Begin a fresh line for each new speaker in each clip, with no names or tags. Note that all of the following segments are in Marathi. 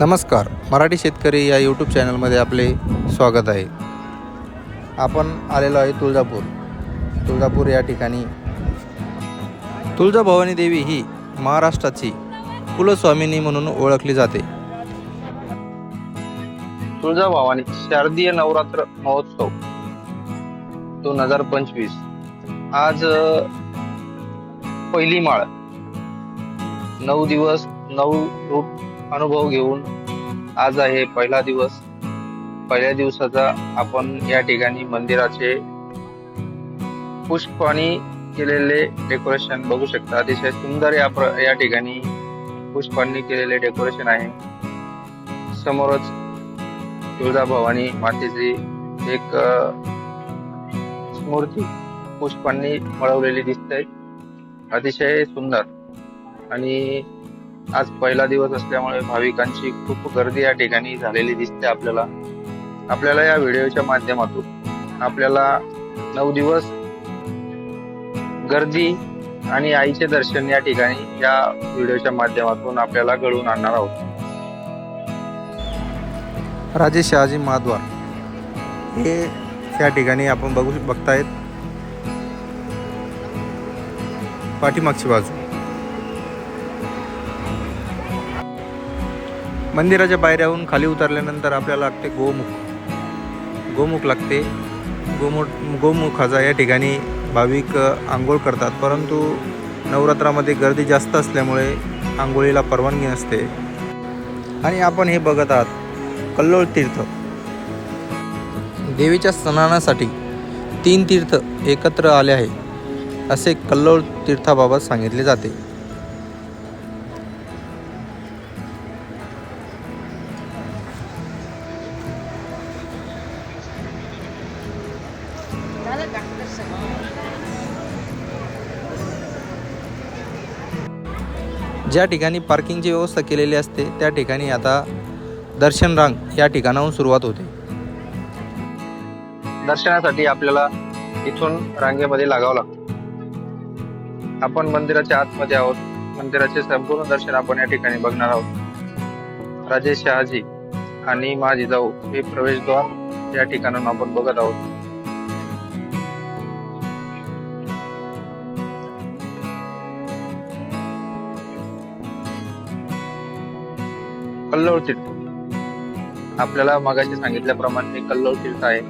नमस्कार मराठी शेतकरी या यूट्यूब चॅनलमध्ये आपले स्वागत आहे. आपण आलेलो आहे तुळजापूर. तुळजापूर या ठिकाणी. तुळजाभवानी देवी ही महाराष्ट्राची कुलस्वामिनी म्हणून ओळखली जाते. तुळजाभवानी शारदीय नवरात्र महोत्सव दोन हजार पंचवीस. आज पहिली माळ. नऊ दिवस नऊ रूप अनुभव घेऊन आज आहे पहिला दिवस. पहिल्या दिवसाचा आपण या ठिकाणी मंदिराचे पुष्पाणी केलेले डेकोरेशन बघू शकता. अतिशय सुंदर या प्र- या ठिकाणी पुष्पांनी केलेले डेकोरेशन आहे. समोरच तुळजाभवानी मातेची एक मूर्ती पुष्पांनी मळवलेली दिसते. अतिशय सुंदर आणि आज पहिला दिवस असल्यामुळे भाविकांची खूप गर्दी या ठिकाणी झालेली दिसते आपल्याला. आपल्याला या व्हिडिओच्या माध्यमातून आपल्याला नऊ दिवस गर्दी आणि आईचे दर्शन या ठिकाणी या व्हिडिओच्या माध्यमातून आपल्याला घडवून आणणार आहोत. राजे शहाजी महाद्वार हे त्या ठिकाणी आपण बघू बघतायत पाठीमागची बाजू. मंदिराच्या पायऱ्याहून खाली उतरल्यानंतर आपल्याला लागते गोमुख. गोमुख लागते. गोमुख गोमुखाचा या ठिकाणी भाविक आंघोळ करतात. परंतु नवरात्रामध्ये गर्दी जास्त असल्यामुळे आंघोळीला परवानगी नसते. आणि आपण हे बघत आहात कल्लोळ तीर्थ. देवीच्या स्नानासाठी तीन तीर्थ एकत्र आले आहे असे कल्लोळ तीर्थाबाबत सांगितले जाते. ज्या ठिकाणी पार्किंगची व्यवस्था केलेली असते त्या ठिकाणी आता दर्शन रांग या ठिकाणाहून सुरुवात होते. दर्शनासाठी आपल्याला इथून रांगेमध्ये लागावं लागतं. आपण मंदिराच्या आतमध्ये आहोत. मंदिराचे संपूर्ण दर्शन आपण या ठिकाणी बघणार आहोत. राजे शहाजी आणि माझी जाऊ हे प्रवेशद्वार या ठिकाणाहून आपण बघत आहोत. कल्लोळ तीर्थ. आपल्याला मगाशी सांगितल्याप्रमाणे कल्लोळ तीर्थ आहे.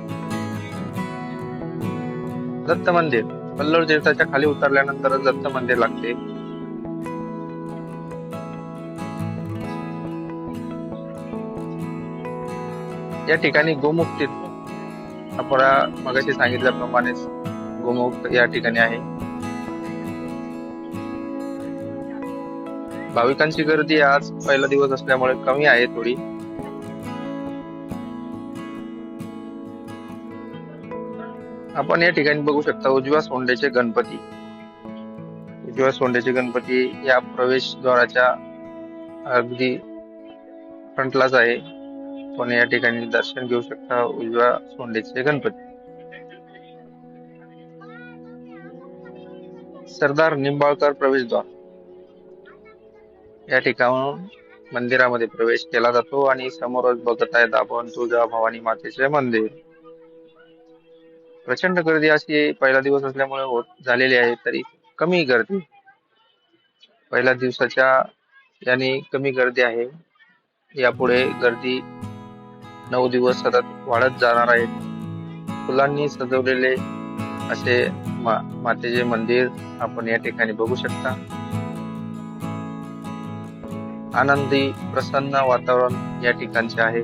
दत्त मंदिर. कल्लोळ तीर्थाच्या खाली उतरल्यानंतर दत्त मंदिर लागते. या ठिकाणी गोमुख तीर्थ. आपण मगाशी सांगितल्याप्रमाणेच गोमुख या ठिकाणी आहे. भाविकांची गर्दी आज पहिला दिवस असल्यामुळे कमी आहे थोडी. आपण या ठिकाणी बघू शकता उजव्या सोंडेचे गणपती. उजव्या सोंडेचे गणपती या प्रवेशद्वाराच्या अगदी फ्रंटलाच आहे. पण या ठिकाणी दर्शन घेऊ शकता उजव्या सोंडेचे गणपती. सरदार निंबाळकर प्रवेशद्वार या ठिकाणाहून मंदिरामध्ये प्रवेश केला जातो आणि समोरच बघत आहेत आपण तुळजा भवानी मातेचे मंदिर. प्रचंड गर्दी अशी पहिला दिवस असल्यामुळे होत झालेली आहे तरी कमी गर्दी. पहिल्या दिवसाच्या याने कमी गर्दी आहे. यापुढे गर्दी नऊ दिवस सतत वाढत जाणार आहे. फुलांनी सजवलेले असे मा मातेचे मंदिर आपण या ठिकाणी बघू शकता. आनंदी प्रसन्न वातावरण या ठिकाणचे आहे.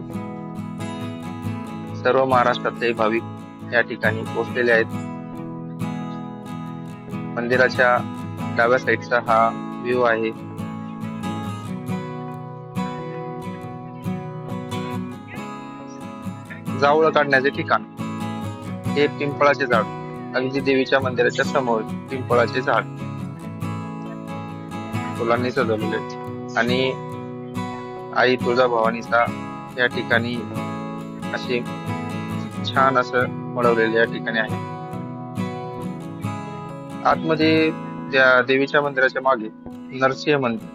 सर्व महाराष्ट्रातले भाविक या ठिकाणी पोहोचलेले आहेत. मंदिराच्या डाव्या साईडचा हा व्ह्यू आहे. जावळ काढण्याचे ठिकाण. हे पिंपळाचे झाड. अगदी देवीच्या मंदिराच्या समोर पिंपळाचे झाड. फुलांनी सजवलेले आणि आई तुळजाभवानीचा या ठिकाणी असे छान असं मिळवलेले या ठिकाणी आहे. आतमध्ये त्या देवीच्या मंदिराच्या मागे नरसिंह मंदिर.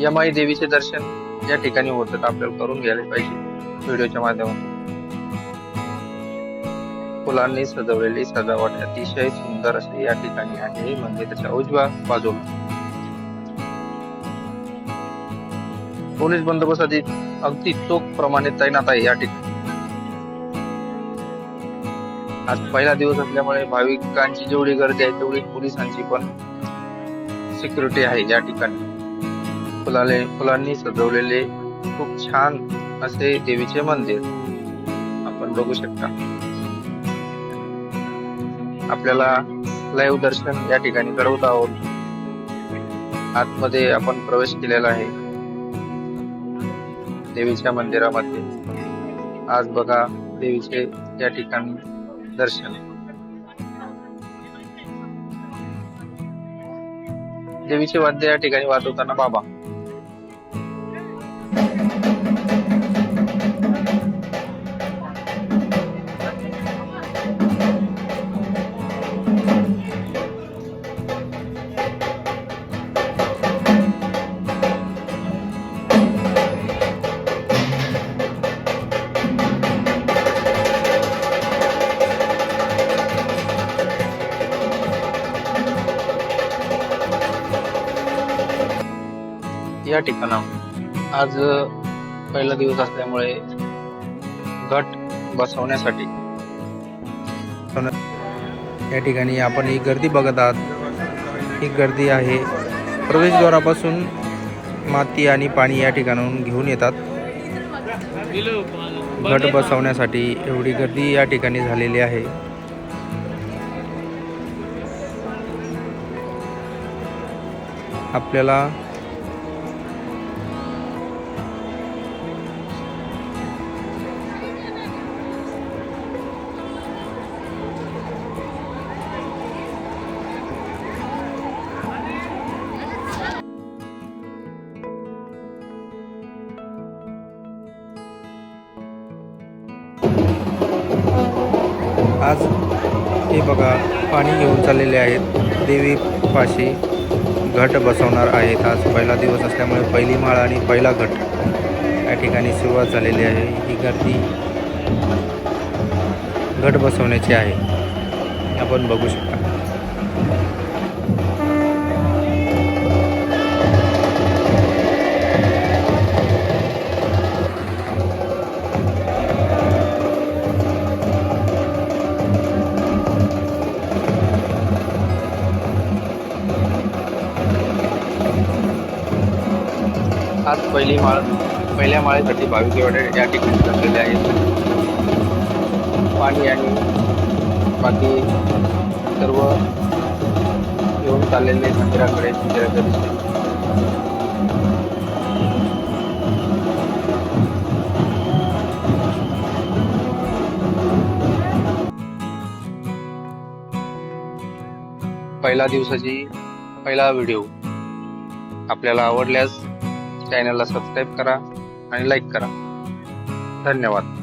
यमाई देवीचे दर्शन या ठिकाणी होतात. आपल्याला करून घ्यायला पाहिजे. व्हिडिओच्या माध्यमातून. फुलांनी सजवलेली सजावट अतिशय सुंदर अशी या ठिकाणी आहे. म्हणजे मंदिराच्या उजव्या बाजूला. पोलीस बंदोबस्त अधिक अगदी चोख प्रमाणे तैनात आहे या ठिकाणी. आज पहिला दिवस असल्यामुळे भाविकांची जेवढी गर्दी आहे तेवढी पोलिसांची पण सिक्युरिटी आहे या ठिकाणी. फुलाले फुलांनी सजवलेले खूप छान असे देवीचे मंदिर आपण बघू शकता. आपल्याला लाईव्ह दर्शन या ठिकाणी करवत आहोत. आतमध्ये आपण प्रवेश केलेला आहे. देवीच्या मंदिरामध्ये. आज बघा देवीचे या ठिकाणी दर्शन. देवीचे वाद्य या ठिकाणी वाजवताना बाबा. या ठिकाणावर आज पहिला दिवस असल्यामुळे घट बसवण्यासाठी. या ठिकाणी आपण ही गर्दी बघत आहात. ही गर्दी आहे. प्रवेशद्वारापासून माती आणि पाणी या ठिकाणाहून घेऊन येतात. घट बसवण्यासाठी एवढी गर्दी या ठिकाणी झालेली आहे. आपल्याला आज हे बघा पाणी घेऊन चाललेले आहेत. देवी पाशी घट बसवणार आहेत आज. पहिला दिवस असल्यामुळे पहिली माळ आणि पहिला घट या ठिकाणी सुरुवात झालेली आहे. ही गर्दी घट बसवण्याची आहे. आपण बघू शकतो. आज पहिली माळ पहिल्या माळेसाठी भाविक एवढे या ठिकाणी जमलेले आहेत. पाणी आणि बाकी सर्व घेऊन चाललेले मंदिराकडे मंदिराच्या दिशेने पहिला दिवसाची पहिला व्हिडिओ. आपल्याला आवडल्यास चॅनलला सबस्क्राईब करा आणि लाईक करा. धन्यवाद.